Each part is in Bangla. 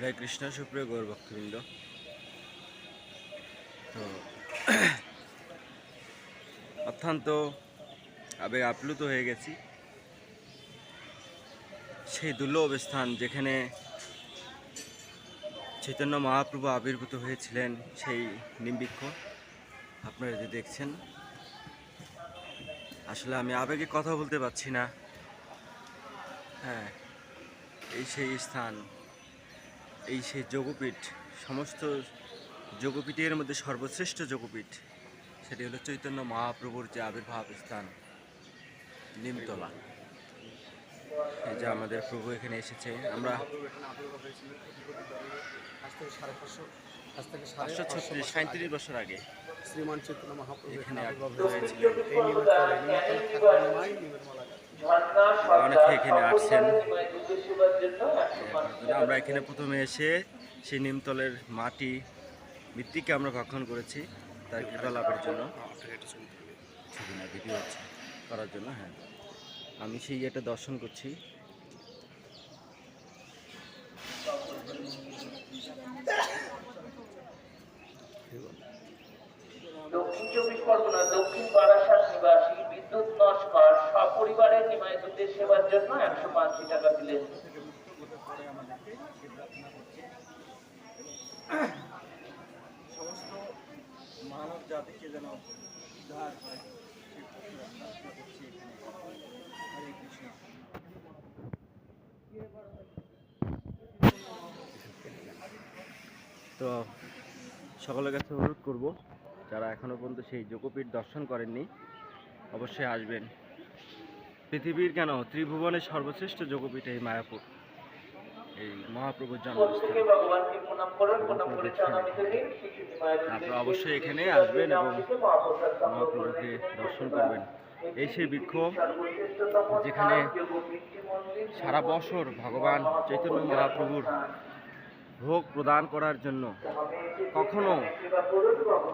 হরে কৃষ্ণ, সুপ্রিয় গৌর ভক্তবৃন্দ তো, অত্যন্ত আবেগ আপ্লুত হয়ে গেছি। সেই দুর্লভ স্থান যেখানে চৈতন্য মহাপ্রভু আবির্ভূত হয়েছিলেন, সেই নিম্বিক্ষ। আপনারা যে দেখছেন, আসলে আমি আবেগে কথা বলতে পারছি না। হ্যাঁ এই সেই স্থান। এই সেই যোগপীঠ সমস্ত যোগপীঠের মধ্যে সর্বশ্রেষ্ঠ যোগপীঠ সেটি হলো চৈতন্য মহাপ্রভুর যে আবির্ভাব স্থান নিমতলা। এই যে আমাদের প্রভু এখানে এসেছে আমরা পাঁচশো ছত্রিশ সাঁত্রিশ বছর আগে শ্রীমান চৈতন্য মহাপ্রভু এখানে আবির্ভাব আবির্ভাব অনেকে এখানে আসছেন। আমরা এখানে প্রথমে এসে সেই নিমতলের মাটি মৃত্তিকে আমরা ভক্ষণ করেছি তার কৃপা লাভের জন্য। ছবি না ভিডিও হচ্ছে করার জন্য হ্যাঁ। আমি সেই এটা দর্শন করছি। দক্ষিণ চব্বিশ পরগনা দক্ষিণ বারাসাত নিবাসী বিদ্যুৎ নস্কর সপরিবারে নিমাইতুদের সেবার জন্য একশো পাঁচশো টাকা দিলেন। সমস্ত মানব জাতিকে যেন উদ্ধার হয় হরে কৃষ্ণ। তো সকলের কাছে অনুরোধ করব যারা এখনও পর্যন্ত সেই যোগপীঠ দর্শন করেননি অবশ্যই আসবেন। পৃথিবীর কেন? ত্রিভুবনের সর্বশ্রেষ্ঠ যোগপীঠ এই মায়াপুর। এই মহাপ্রভুর জন্মস্থান। আপনারা অবশ্যই এখানে আসবেন এবং মহাপ্রভুকে দর্শন করবেন। এই সেই বৃক্ষ যেখানে সারা বছর ভগবান চৈতন্য মহাপ্রভুর ভোগ প্রদান করার জন্য কখনো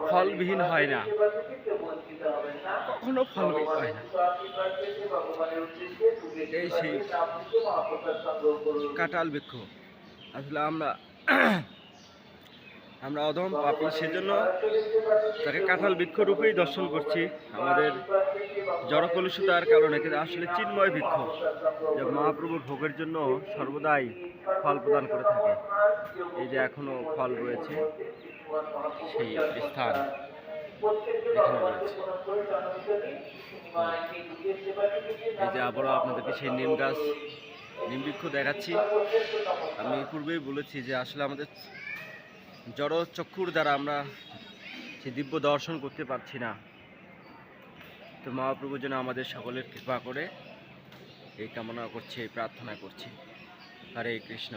ফলবিহীন হয় না। কখনো ফলবিহীন হয় না এই সেই। কাঁঠাল বৃক্ষ আসলে আমরা আমরা অধম পাপি সেজন্য তাকে কাঁঠাল বৃক্ষ রূপেই দর্শন করছি। আমাদের জড়কলুষতার কারণে কিন্তু আসলে চিন্ময় বৃক্ষ যে মহাপ্রভুর ভোগের জন্য সর্বদাই ফল প্রদান করে থাকে। এই যে এখনও ফল রয়েছে, সেই স্থান এই যে আবারও আপনাদেরকে সেই নিম গাছ, নিম বৃক্ষ দেখাচ্ছি। আমি পূর্বেই বলেছি যে আসলে আমাদের জড় চক্ষুর দ্বারা আমরা সে দিব্য দর্শন করতে পারছি না। তো মহাপ্রভু যেন আমাদের সকলের কৃপা করে এই কামনা করছি, এই প্রার্থনা করছি। হরে কৃষ্ণ।